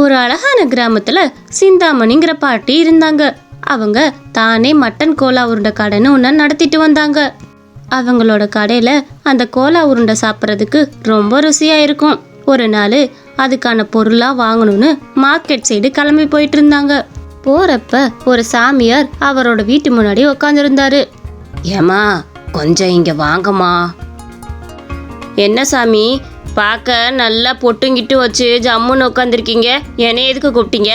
ஒரு அழகான கிராமத்துல சிந்தாமணிங்கிற பாட்டி இருந்தாங்க. அவங்க தானே மட்டன் கோலா உருண்டை கடைன்னு ஒன்று நடத்திட்டு வந்தாங்க. அவங்களோட கடையில் அந்த கோலா உருண்டை சாப்பிட்றதுக்கு ரொம்ப ருசியாக இருக்கும். ஒரு நாள் அதுக்கான பொருளாக வாங்கணும்னு மார்க்கெட் சைடு கிளம்பி போயிட்டு இருந்தாங்க. போகிறப்ப ஒரு சாமியார் அவரோட வீட்டு முன்னாடி உட்காந்துருந்தாரு ஏமா கொஞ்சம் இங்கே வாங்கம்மா. என்ன சாமி? பார்க்க நல்லா பொட்டுங்கிட்டு வச்சு ஜம்முன்னு உட்காந்துருக்கீங்க என்னை எதுக்கு கூப்பிட்டீங்க?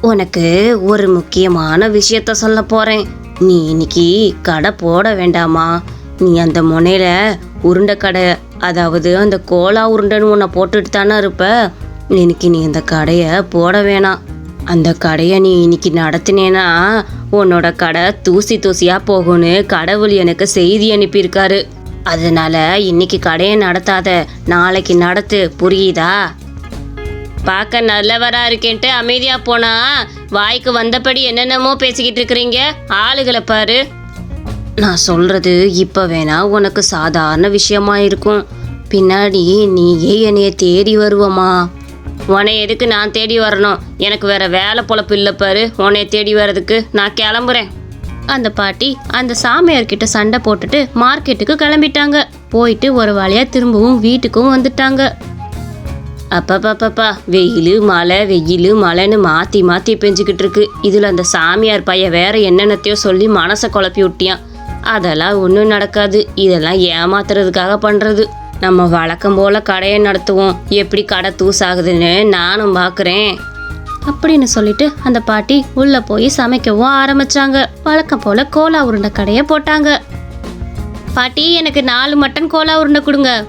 உனக்கு ஒரு முக்கியமான விஷயத்த சொல்ல போகிறேன் நீ இன்னைக்கு கடை போட வேண்டாமா? நீ அந்த முனையில உருண்டை கடை அதாவது அந்த கோலா உருண்டைன்னு உன்னை போட்டுட்டு தானே இருப்ப? இன்னைக்கு நீ இந்த கடையை போட வேணாம். அந்த கடையை நீ இன்னைக்கு நடத்தினேன்னா உன்னோட கடை தூசி தூசியாக போகும்னு கடவுள் எனக்கு செய்தி அனுப்பியிருக்காரு. அதனால இன்னைக்கு கடையை நடத்தாத நாளைக்கு நடத்து. புரியுதா? பார்க்க நல்லவரா இருக்கேன்ட்டு அமைதியா போனா வாய்க்கு வந்தபடி என்னென்னமோ பேசிக்கிட்டு இருக்கிறீங்க? ஆளுகளை பாரு. நான் சொல்றது இப்ப வேணா உனக்கு சாதாரண விஷயமா இருக்கும். பின்னாடி நீயே என்னைய தேடி வருவமா? உன்னை எதுக்கு நான் தேடி வரணும்? எனக்கு வேற வேலை பொழப்பு இல்லை பாரு. உன்னை தேடி வர்றதுக்கு நான் கிளம்புறேன். அந்த பாட்டி அந்த சாமியார்கிட்ட சண்டை போட்டுட்டு மார்க்கெட்டுக்கு கிளம்பிட்டாங்க. போயிட்டு ஒரு வழியா திரும்பவும் வீட்டுக்கும் வந்துட்டாங்க. அப்பப்பப்பப்பா வெயில் மழை வெயில் மழைன்னு மாற்றி மாற்றி பெஞ்சுக்கிட்டு இருக்கு. இதில் அந்த சாமியார் பையன் வேற என்னென்னத்தையோ சொல்லி மனசை குழப்பி விட்டியான். அதெல்லாம் ஒன்றும் நடக்காது. இதெல்லாம் ஏமாத்துறதுக்காக பண்ணுறது நம்ம வழக்கம் போல் கடையை நடத்துவோம். எப்படி கடை தூசாகுதுன்னு நானும் பார்க்குறேன் அப்படின்னு சொல்லிட்டு அந்த பாட்டி உள்ளே போய் சமைக்கவும் ஆரம்பிச்சாங்க. வழக்கம் போல் கோலா உருண்டை கடையை போட்டாங்க. பாட்டி எனக்கு நாலு மட்டன் கோலா உருண்டை கொடுங்க.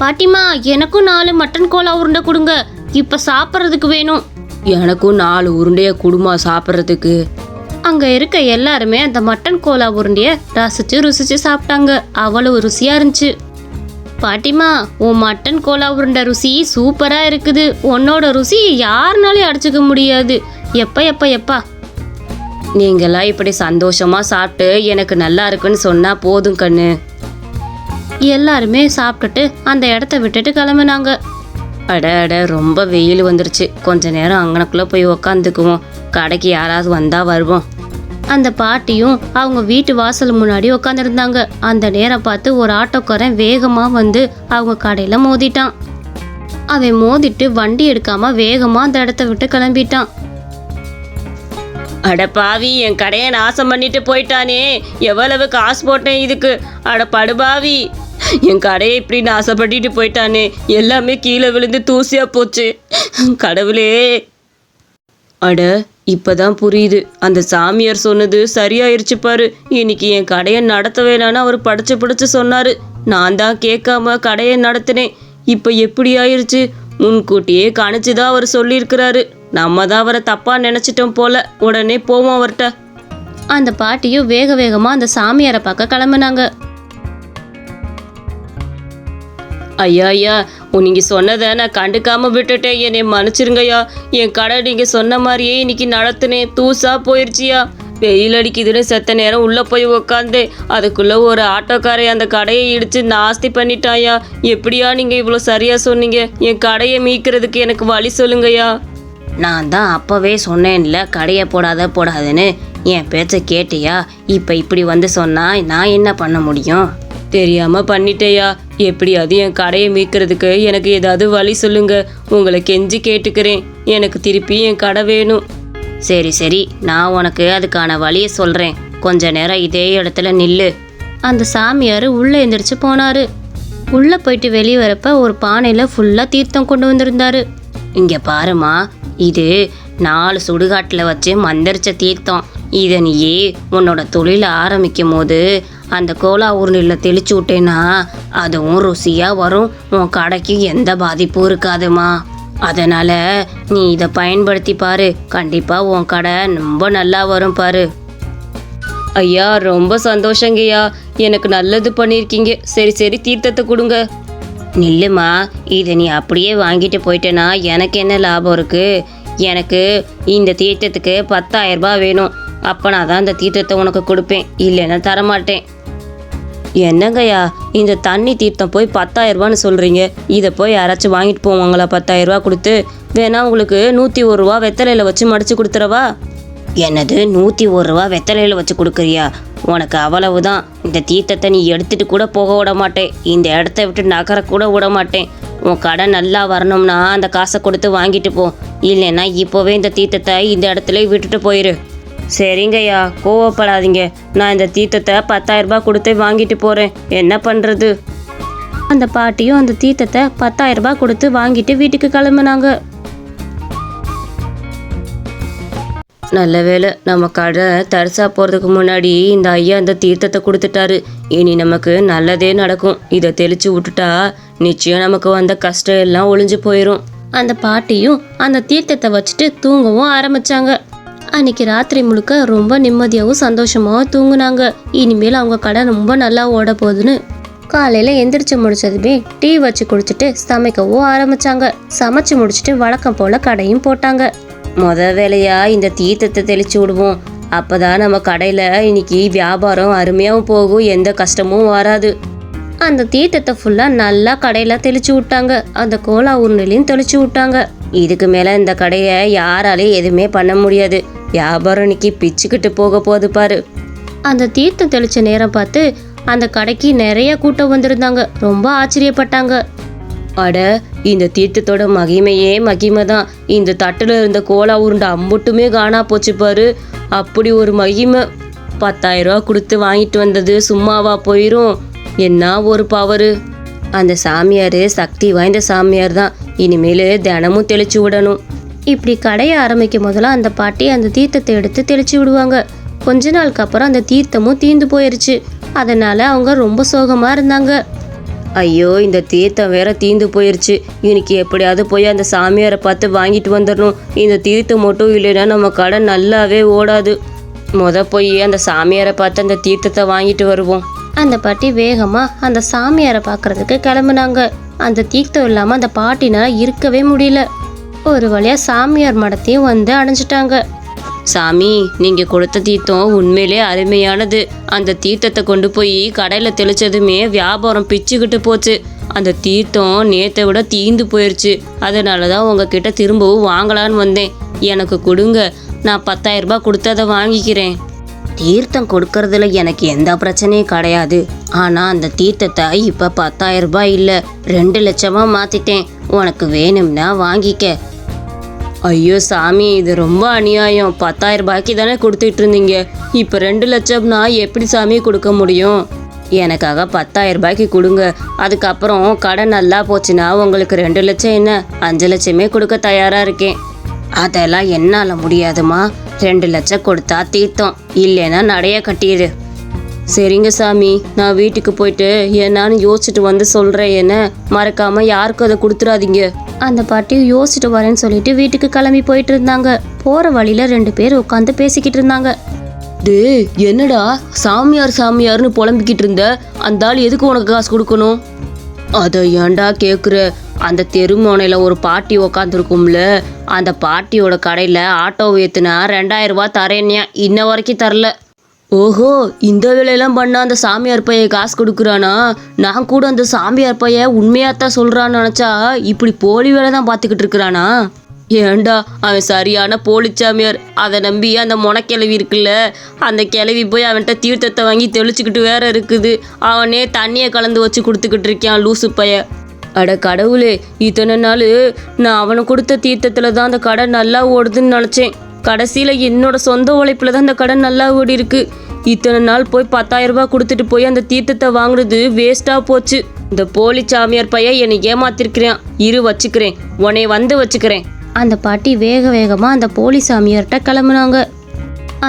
பாட்டிமா எனக்கும் நாலு மட்டன் கோலா உருண்டை கொடுங்க. இப்ப சாப்பிட்றதுக்கு வேணும். எனக்கும் நாலு உருண்டைய குடுமா சாப்பிட்றதுக்கு. அங்க இருக்க எல்லாருமே அந்த மட்டன் கோலா உருண்டைய ரசிச்சு ருசிச்சு சாப்பிட்டாங்க. அவ்வளவு ருசியா இருந்துச்சு. பாட்டிமா உன் மட்டன் கோலா உருண்டை ருசி சூப்பரா இருக்குது. உன்னோட ருசி யாருனாலையும் அடிச்சுக்க முடியாது. எப்ப எப்ப எப்பா. நீங்களாம் இப்படி சந்தோஷமா சாப்பிட்டு எனக்கு நல்லா இருக்குன்னு சொன்னா போதும் கண்ணு. எல்லாருமே சாப்பிட்டுட்டு அந்த இடத்த விட்டுட்டு கிளம்புனாங்க. அட அட ரொம்ப வெயில் வந்துருச்சு. கொஞ்ச நேரம் அங்கனக்குள்ள போய் உக்காந்துக்குவோம். கடைக்கு யாராவது வந்தா வருவோம். அந்த பாட்டியும் அவங்க வீட்டு வாசல் முன்னாடி உட்காந்துருந்தாங்க அந்த நேரம் பார்த்து ஒரு ஆட்டோக்காரன் வேகமா வந்து அவங்க கடையில மோதிட்டான். அவன் மோதிட்டு வண்டி எடுக்காம வேகமா அந்த இடத்த விட்டு கிளம்பிட்டான். அட பாவி என் கடையை நாசம் பண்ணிட்டு போயிட்டானே. எவ்வளவு காசு போட்டேன் இதுக்கு. அட படுபாவி என் கடையை இப்படி நாசப்பட்டுட்டு போயிட்டானே. எல்லாமே கீழே விழுந்து தூசியா போச்சு. கடவுளே. அட இப்பதான் புரியுது. அந்த சாமியார் சொன்னது சரியாயிருச்சு பாரு. இன்னைக்கு என் கடையை நடத்த வேணான்னு அவர் படிச்சு படிச்சு சொன்னாரு. நான் தான் கேட்காம கடையை நடத்தினேன். இப்போ எப்படி ஆயிருச்சு? முன்கூட்டியே கணிச்சு தான் அவர் சொல்லியிருக்கிறாரு. நம்ம தான் அவரை தப்பா நினைச்சிட்டோம் போல. உடனே போவோம் அவர்கிட்ட அந்த பாட்டியும் வேக வேகமா அந்த சாமியாரை பார்க்க கிளம்புனாங்க. ஐயா ஐயா நீங்க சொன்னதை நான் கண்டுக்காம விட்டுட்டேன். என்னை மன்னிச்சிருங்கய்யா. என் கடை நீங்க சொன்ன மாதிரியே இன்னைக்கு நடத்துனேன் தூசா போயிருச்சியா. வெயில் அடிக்குதுன்னு செத்த நேரம் உள்ள போய் உக்காந்து. அதுக்குள்ள ஒரு ஆட்டோக்காரை அந்த கடையை இடிச்சு நாஸ்தி பண்ணிட்டாயா. எப்படியா நீங்க இவ்வளோ சரியா சொன்னீங்க? என் கடையை மீக்கிறதுக்கு எனக்கு வழி சொல்லுங்கய்யா. நான் தான் அப்போவே சொன்னேன்ல கடையை போடாத போடாதுன்னு. என் பேச்சை கேட்டியா? இப்போ இப்படி வந்து சொன்னால் நான் என்ன பண்ண முடியும்? தெரியாம பண்ணிட்டேயா? எப்படியாவது என் கடையை மீட்கிறதுக்கு எனக்கு ஏதாவது வழி சொல்லுங்க. உங்களை கெஞ்சி கேட்டுக்கிறேன். எனக்கு திருப்பி என் கடை வேணும். சரி சரி. நான் உனக்கு அதுக்கான வழியை சொல்றேன். கொஞ்ச நேரம் இதே இடத்துல நில்லு. அந்த சாமியார் உள்ள எந்திரிச்சு போனாரு. உள்ள போயிட்டு வெளியே வரப்ப ஒரு பானையில ஃபுல்லா தீர்த்தம் கொண்டு வந்திருந்தாரு. இங்க பாருமா இது நாலு சுடுகாட்டில் வச்சு மந்திரிச்ச தீர்த்தம். இதை நீயே உன்னோட தொழிலை ஆரம்பிக்கும் போது அந்த கோலா உருண்டையில் தெளிச்சு விட்டேன்னா அதுவும் ருசியாக வரும். உன் கடைக்கு எந்த பாதிப்பும் இருக்காதுமா அதனால் நீ இதை பயன்படுத்தி பாரு. கண்டிப்பாக உன் கடை ரொம்ப நல்லா வரும் பாரு. ஐயா ரொம்ப சந்தோஷங்கய்யா. எனக்கு நல்லது பண்ணியிருக்கீங்க. சரி சரி தீர்த்தத்தை கொடுங்க. நில்லுமா இதை நீ அப்படியே வாங்கிட்டு போயிட்டேன்னா எனக்கு என்ன லாபம் இருக்குது எனக்கு இந்த தீர்த்தத்துக்கு பத்தாயிரரூபா வேணும். அப்போ நான் தான் இந்த தீர்த்தத்தை உனக்கு கொடுப்பேன். இல்லைன்னா தரமாட்டேன். என்னங்கய்யா இந்த தண்ணி தீர்த்தம் போய் பத்தாயிரரூபான்னு சொல்கிறீங்க இதை போய் யாராச்சும் வாங்கிட்டு போவாங்களா? பத்தாயிரரூபா கொடுத்து. வேணா உங்களுக்கு நூற்றி ஒரு ரூபா வெத்தலையில் வச்சு மடிச்சு கொடுத்துறவா என்னது நூற்றி ஒரு ரூபா வெத்தலையில் வச்சு கொடுக்குறியா? உனக்கு அவ்வளவு தான் இந்த தீர்த்தத்தை நீ எடுத்துட்டு கூட போக விட மாட்டேன். இந்த இடத்த விட்டு நகர கூட விட மாட்டேன். உன் கடை நல்லா வரணும்னா அந்த காசை கொடுத்து வாங்கிட்டு போ. இல்லைன்னா இப்போவே இந்த தீர்த்தத்தை இந்த இடத்துல விட்டுட்டு போயிரு. சரிங்கய்யா கோவப்படாதீங்க. நான் இந்த தீர்த்தத்தை பத்தாயிரம் ரூபாய் கொடுத்து வாங்கிட்டு போகிறேன் என்ன பண்ணுறது அந்த பாட்டியும் அந்த தீர்த்தத்தை பத்தாயிரம் ரூபாய் கொடுத்து வாங்கிட்டு வீட்டுக்கு கிளம்புனாங்க. நல்ல வேலை நம்ம கடை தரிசா போகிறதுக்கு முன்னாடி இந்த ஐயா அந்த தீர்த்தத்தை கொடுத்துட்டாரு. இனி நமக்கு நல்லதே நடக்கும். இதை தெளிச்சு விட்டுட்டா நிச்சயம் நமக்கு வந்த கஷ்டம் எல்லாம் ஒளிஞ்சு போயிடும் அந்த பாட்டியும் அந்த தீர்த்தத்தை வச்சுட்டு தூங்கவும் ஆரம்பிச்சாங்க. அன்னைக்கு ராத்திரி முழுக்க ரொம்ப நிம்மதியாகவும் சந்தோஷமாகவும் தூங்குனாங்க. இனிமேல் அவங்க கடை ரொம்ப நல்லா ஓட போகுதுன்னு. காலையில் எந்திரிச்சு முடிச்சதுமே டீ வச்சு குடிச்சிட்டு சமைக்கவும் ஆரம்பிச்சாங்க. சமைச்சு முடிச்சிட்டு வழக்கம் போல கடையும் போட்டாங்க. முத வேலையா இந்த தீர்த்தத்தை தெளிச்சு விடுவோம். அப்பதான் நம்ம கடையில் இன்னைக்கு வியாபாரம் அருமையாகவும் போகும் எந்த கஷ்டமும் வராது. அந்த தீர்த்தத்தை ஃபுல்லாக நல்லா கடையில் தெளிச்சு விட்டாங்க. அந்த கோலா உருண்டையிலையும் தெளிச்சு விட்டாங்க. இதுக்கு மேலே இந்த கடையை யாராலையும் எதுவுமே பண்ண முடியாது. வியாபாரம் இன்னைக்கு பிச்சுக்கிட்டு போக போகுது பாரு. அந்த தீர்த்தம் தெளிச்ச நேரம் பார்த்து அந்த கடைக்கு நிறைய கூட்டம் வந்திருந்தாங்க. ரொம்ப ஆச்சரியப்பட்டாங்க. அட இந்த தீர்த்தத்தோட மகிமையே மகிமை தான் இந்த தட்டில் இருந்த கோலா உருண்டை அம்புட்டுமே காணா போச்சு பாரு. அப்படி ஒரு மகிமை. பத்தாயிரம் ரூபா கொடுத்து வாங்கிட்டு வந்தது சும்மாவா போயிரும். என்ன ஒரு பவரு அந்த சாமியார் சக்தி வாய்ந்த சாமியார் தான் இனிமேல் தினமும் தெளிச்சு விடணும். இப்படி கடையை ஆரம்பிக்கும் முதல்ல அந்த பாட்டி அந்த தீர்த்தத்தை எடுத்து தெளிச்சு விடுவாங்க. கொஞ்ச நாளுக்கு அப்புறம் அந்த தீர்த்தமும் தீந்து போயிருச்சு. அதனால அவங்க ரொம்ப சோகமா இருந்தாங்க. ஐயோ இந்த தீர்த்தம் வேற தீந்து போயிருச்சு. இன்னைக்கு எப்படியாவது போய் அந்த சாமியாரை பார்த்து வாங்கிட்டு வந்துடணும். இந்த தீர்த்தம் மட்டும் இல்லைன்னா நம்ம கடை நல்லாவே ஓடாது. முத போய் அந்த சாமியாரை பார்த்து அந்த தீர்த்தத்தை வாங்கிட்டு வருவோம். அந்த பாட்டி வேகமா அந்த சாமியாரை பார்க்கறதுக்கு கிளம்புனாங்க. அந்த தீர்த்தம் இல்லாம அந்த பாட்டினால இருக்கவே முடியல. ஒரு வழியாக சாமியார் மடத்தையும் வந்து அடைஞ்சிட்டாங்க. சாமி நீங்க கொடுத்த தீர்த்தம் உண்மையிலே அருமையானது. அந்த தீர்த்தத்தை கொண்டு போய் கடையில தெளிச்சதுமே வியாபாரம் பிச்சுக்கிட்டு போச்சு. அந்த தீர்த்தம் நேத்தை விட தீந்து போயிடுச்சு அதனால தான் உங்ககிட்ட திரும்பவும் வாங்கலான்னு வந்தேன். எனக்கு கொடுங்க நான் பத்தாயிரம் ரூபாய் கொடுத்து அதை வாங்கிக்கிறேன். தீர்த்தம் கொடுக்கறதுல எனக்கு எந்த பிரச்சனையும் கிடையாது. ஆனா அந்த தீர்த்தத்தை இப்ப பத்தாயிரம் ரூபாய் இல்ல ரெண்டு லட்சமா மாத்திட்டேன். உனக்கு வேணும்னா வாங்கிக்க. ஐயோ சாமி இது ரொம்ப அநியாயம். பத்தாயிரம் ரூபாய்க்கு தானே கொடுத்துட்டு இருந்தீங்க. இப்போ ரெண்டு லட்சம்னா எப்படி சாமி கொடுக்க முடியும்? எனக்காக பத்தாயிரம் ரூபாய்க்கு கொடுங்க. அதுக்கப்புறம் கடை நல்லா போச்சுன்னா உங்களுக்கு ரெண்டு லட்சம் என்ன? அஞ்சு லட்சமே கொடுக்க தயாரா இருக்கேன். அதெல்லாம் என்னால் முடியாதுமா. ரெண்டு லட்சம் கொடுத்தா தீர்த்தம். இல்லைன்னா நடைய கட்டிடு சரிங்க சாமி நான் வீட்டுக்கு போயிட்டு என்னான்னு யோசிச்சுட்டு வந்து சொல்கிறேன் என்ன? மறக்காம யாருக்கும் அதை கொடுத்துடாதீங்க அந்த பாட்டி யோசிச்சுட்டு வரேன்னு சொல்லிட்டு வீட்டுக்கு கிளம்பி போயிட்டு இருந்தாங்க. போகிற வழியில் ரெண்டு பேர் உட்காந்து பேசிக்கிட்டு இருந்தாங்க. டே என்னடா? சாமியார் சாமியார்னு புலம்பிக்கிட்டு இருந்த? அந்த ஆள் எதுக்கு உனக்கு காசு கொடுக்கணும்? அதை ஏன்டா கேட்குற அந்த தெருமோனையில் ஒரு பாட்டி உக்காந்துருக்கும்ல அந்த பாட்டியோட கடையில் ஆட்டோ ஏற்றுனா ரெண்டாயிரம் ரூபா தரேன்யா. இன்ன வரைக்கும் தரல. ஓஹோ இந்த வேலையெல்லாம் பண்ணா அந்த சாமியார் பைய காசு கொடுக்குறானா? நான் கூட அந்த சாமியார் பைய உண்மையாத்தான் சொல்கிறான்னு நினச்சா இப்படி போலி வேலை தான் பார்த்துக்கிட்டு இருக்கிறானா? ஏன்டா அவன் சரியான போலி சாமியார். அதை நம்பி அந்த மொனக்கிழவி இருக்குல்ல அந்த கிழவி போய் அவன்கிட்ட தீர்த்தத்தை வாங்கி தெளிச்சுக்கிட்டு வேற இருக்குது. அவனே தண்ணியை கலந்து வச்சு கொடுத்துக்கிட்டு இருக்கான் லூசு பைய. அட கடவுளே இத்தனை நாள் நான் அவனை கொடுத்த தீர்த்தத்தில் தான் அந்த கடை நல்லா ஓடுதுன்னு நினச்சேன். கடைசியில் என்னோட சொந்த உழைப்பில் தான் அந்த கடை நல்லா ஓடி இருக்கு இத்தனை நாள் போய் பத்தாயிரம் ரூபாய் கொடுத்துட்டு போய் அந்த தீர்த்தத்தை வாங்குறது வேஸ்ட்டாக போச்சு. இந்த போலி சாமியார் பையன் என்னை ஏமாத்திருக்கிறேன். இரு வச்சுக்கிறேன். உன்னை வந்து வச்சுக்கிறேன். அந்த பாட்டி வேக வேகமாக அந்த போலி சாமியார்கிட்ட கிளம்புனாங்க.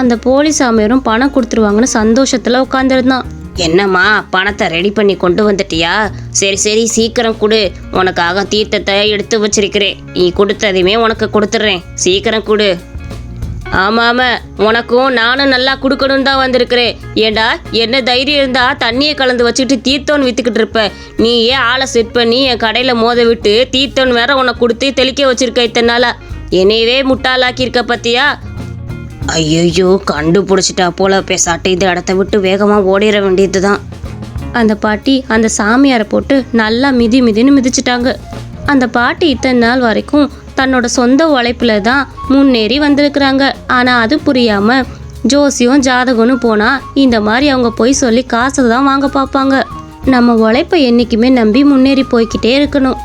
அந்த போலி சாமியாரும் பணம் கொடுத்துருவாங்கன்னு சந்தோஷத்தில் உட்காந்துருந்தான் என்னம்மா பணத்தை ரெடி பண்ணி கொண்டு வந்துட்டியா? சரி சரி சீக்கிரம் கொடு. உனக்காக தீர்த்தத்தை எடுத்து வச்சிருக்கிறேன். நீ கொடுத்ததையுமே உனக்கு கொடுத்துட்றேன். சீக்கிரம் கொடு. ஆமாம் ஆமாம் உனக்கும் நானும் நல்லா கொடுக்கணும் தான் வந்திருக்கிறேன். ஏண்டா என்ன தைரியம் இருந்தா தண்ணியை கலந்து வச்சுட்டு தீர்த்தோன் வித்துக்கிட்டு இருப்ப? நீ ஏன் ஆளை செட் பண்ணி என் கடையில் மோத விட்டு தீர்த்தோன் வேற உனக்கு கொடுத்து தெளிக்க வச்சிருக்க இத்தனை என்னையவே முட்டாளாக்கியிருக்க பத்தியா? ஐயோ கண்டுபிடிச்சிட்டா போல பேசாட்டு இந்த இடத்த விட்டு வேகமாக ஓடிட வேண்டியது தான் அந்த பாட்டி அந்த சாமியாரை போட்டு நல்லா மிதி மிதின்னு மிதிச்சிட்டாங்க. அந்த பாட்டி இத்தனை நாள் வரைக்கும் தன்னோட சொந்த உழைப்பில் தான் முன்னேறி வந்திருக்கிறாங்க. ஆனால் அது புரியாமல் ஜோசியம் ஜாதகம்னு போனால் இந்த மாதிரி அவங்க போய் சொல்லி காசை தான் வாங்க பார்ப்பாங்க. நம்ம உழைப்பை என்றைக்குமே நம்பி முன்னேறி போய்க்கிட்டே இருக்கணும்.